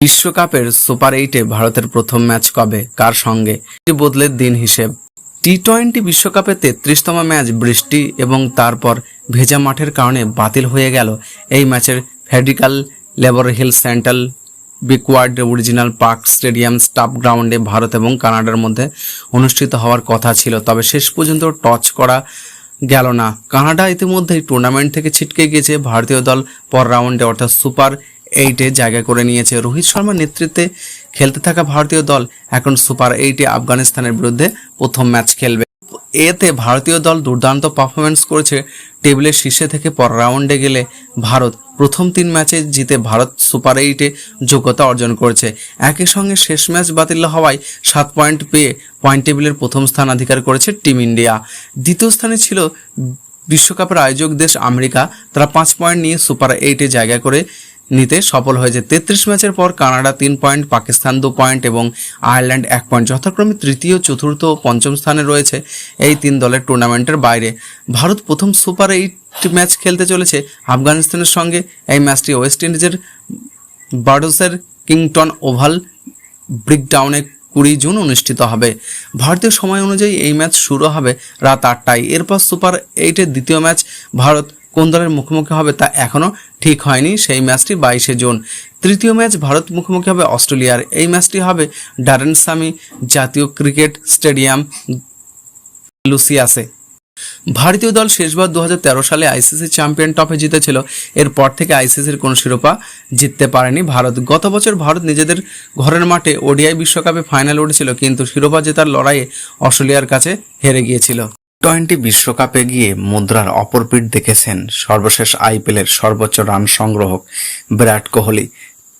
বিশ্বকাপের সুপার এইটে ভারতের প্রথম ম্যাচ কবে? কার সঙ্গে? বদলের দিন হিসেব। টি টোয়েন্টি বিশ্বকাপে তেত্রিশতম ম্যাচ বৃষ্টি এবং তারপর ভেজা মাঠের কারণে বাতিল হয়ে গেল এই ম্যাচের ফেডিকাল লেবার হিল সেন্ট্রাল বিকওয়ার্ড অরিজিনাল পার্ক স্টেডিয়াম স্টাফ গ্রাউন্ডে ভারত এবং কানাডার মধ্যে অনুষ্ঠিত হওয়ার কথা ছিল, তবে শেষ পর্যন্ত টচ করা গেল না। কানাডা ইতিমধ্যেই টুর্নামেন্ট থেকে ছিটকে গিয়েছে ভারতীয় দল পর রাউন্ডে অর্থাৎ সুপার এইটে জায়গা করে নিয়েছে রোহিত শর্মার নেতৃত্বে খেলতে থাকা ভারতীয় দল। এখন সুপার এইটে আফগানিস্তানের বিরুদ্ধে প্রথম ম্যাচ খেলবে। এতে ভারতীয় দল দুর্দান্ত পারফরমেন্স করেছে টেবিলের শীর্ষে থেকে পর রাউন্ডে গেলে ভারত। প্রথম তিন ম্যাচে জিতে ভারত সুপার এইটে যোগ্যতা অর্জন করেছে। একই সঙ্গে শেষ ম্যাচ বাতিল হওয়ায় সাত পয়েন্ট পেয়ে পয়েন্ট টেবিলের প্রথম স্থান অধিকার করেছে টিম ইন্ডিয়া। দ্বিতীয় স্থানে ছিল বিশ্বকাপের আয়োজক দেশ আমেরিকা। তারা পাঁচ পয়েন্ট নিয়ে সুপার এইটে জায়গা করে নিতে সফল হয়েছে। তেত্রিশ ম্যাচের পর কানাডা তিন পয়েন্ট, পাকিস্তান দু পয়েন্ট এবং আয়ারল্যান্ড এক পয়েন্ট। যথাক্রমে তৃতীয়, চতুর্থ ও পঞ্চম স্থানে রয়েছে এই তিন দলের টুর্নামেন্টের বাইরে। ভারত প্রথম সুপার এইট ম্যাচ খেলতে চলেছে আফগানিস্তানের সঙ্গে। এই ম্যাচটি ওয়েস্ট ইন্ডিজের বার্ডসের কিংটন ওভাল ব্রিকডাউনে কুড়ি জুন অনুষ্ঠিত হবে। ভারতীয় সময় অনুযায়ী এই ম্যাচ শুরু হবে রাত আটটায়। এরপর সুপার এইটের দ্বিতীয় ম্যাচ ভারত কোন দলের মুখোমুখি হবে তা এখনও ঠিক হয়নি সেই ম্যাচটি বাইশে জুন। তৃতীয় ম্যাচ ভারত মুখোমুখি হবে অস্ট্রেলিয়ার। এই ম্যাচটি হবে ডারেন সামি জাতীয় ক্রিকেট স্টেডিয়াম লুসিয়াসে। ভারতীয় দল শেষবার দু হাজার তেরো সালে আইসিসি চ্যাম্পিয়ন ট্রফি জিতেছিল। এরপর থেকে আইসিসির কোনো শিরোপা জিততে পারেনি ভারত। গত বছর ভারত নিজেদের ঘরের মাঠে ওডিআই বিশ্বকাপে ফাইনাল উঠেছিল, কিন্তু শিরোপা জেতার লড়াইয়ে অস্ট্রেলিয়ার কাছে হেরে গিয়েছিল। টোয়েন্টি বিশ্বকাপে গিয়ে মুদ্রার অপর পিঠ দেখেছেন সর্বশেষ আইপিএলের সর্বোচ্চ রান সংগ্রহক বিরাট কোহলি।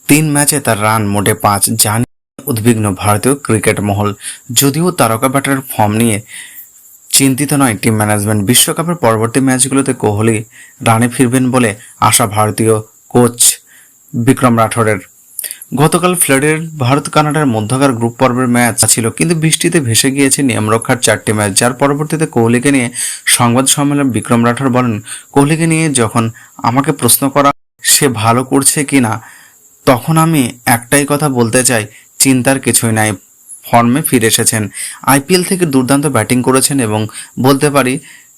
তিন ম্যাচে তার রান মোটে পাঁচ জানি উদ্বিগ্ন ভারতীয় ক্রিকেট মহল। যদিও তারকা ব্যাটারের ফর্ম নিয়ে চিন্তিত নয় টিম ম্যানেজমেন্ট। বিশ্বকাপের পরবর্তী ম্যাচগুলোতে কোহলি রানে ফিরবেন বলে আশা ভারতীয় কোচ বিক্রম রাঠোরের গতকাল ফ্লেডের ভারত কানাডার মধ্যকার গ্রুপ পর্বের ম্যাচ ছিল, কিন্তু বৃষ্টিতে ভেসে গিয়েছে নিয়মরক্ষার চারটি ম্যাচ, যার পরবর্তীতে কোহলিকে নিয়ে সংবাদ সম্মেলন বিক্রম রাঠোর বলেন, কোহলিকে নিয়ে যখন আমাকে প্রশ্ন করা, সে ভালো করছে কি না, তখন আমি একটাই কথা বলতে চাই, চিন্তার কিছুই নাই। ফর্মে ফিরে এসেছেন। আইপিএল থেকে দুর্দান্ত ব্যাটিং করেছেন এবং বলতে পারি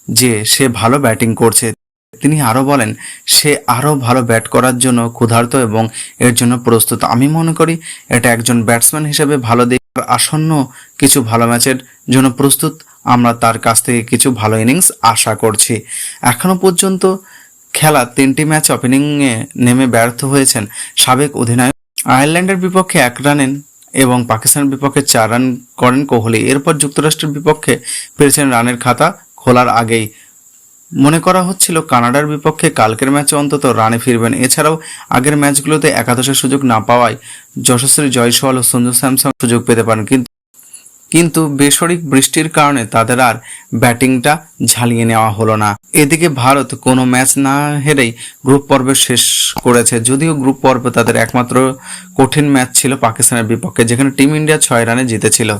যে সে ভালো ব্যাটিং করছে। তিনি আরও বলেন, সে আরও ভালো ব্যাট করার জন্য ক্ষুধার্ত এবং এর জন্য প্রস্তুত। আমি মনে করি এটা একজন ব্যাটসম্যান হিসেবে ভালো দিক। আসন্ন কিছু ভালো ম্যাচের জন্য প্রস্তুত। আমরা তার কাছ থেকে কিছু ভালো ইনিংস আশা করছি। এখনও পর্যন্ত খেলা তিনটি ম্যাচ ওপেনিংয়ে নেমে ব্যর্থ হয়েছেন সাবেক অধিনায়ক। আয়ারল্যান্ডের বিপক্ষে এক রানে এবং পাকিস্তানের বিপক্ষে চার রান করেন কোহলি। এরপর যুক্তরাষ্ট্রের বিপক্ষে পেরেছেন রানের খাতা খোলার আগেই। মনে করা হচ্ছিল কানাডার বিপক্ষে কালকের ম্যাচে অন্তত রানে ফিরবেন। এছাড়াও আগের ম্যাচগুলোতে একাদশের সুযোগ না পাওয়ায় যশস্বী জয়সওয়াল ও সঞ্জু স্যামসন সুযোগ পেতে পারেন। কিন্তু কিন্তু বেসরিক বৃষ্টির কারণে তাদের আর ব্যাটিংটা ঝালিয়ে নেওয়া হলো না। এদিকে ভারত কোনো ম্যাচ না হেরেই গ্রুপ পর্বে শেষ করেছে। যদিও গ্রুপ পর্বে তাদের একমাত্র কঠিন ম্যাচ ছিল পাকিস্তানের বিপক্ষে, যেখানে টিম ইন্ডিয়া ছয় রানে জিতেছিল।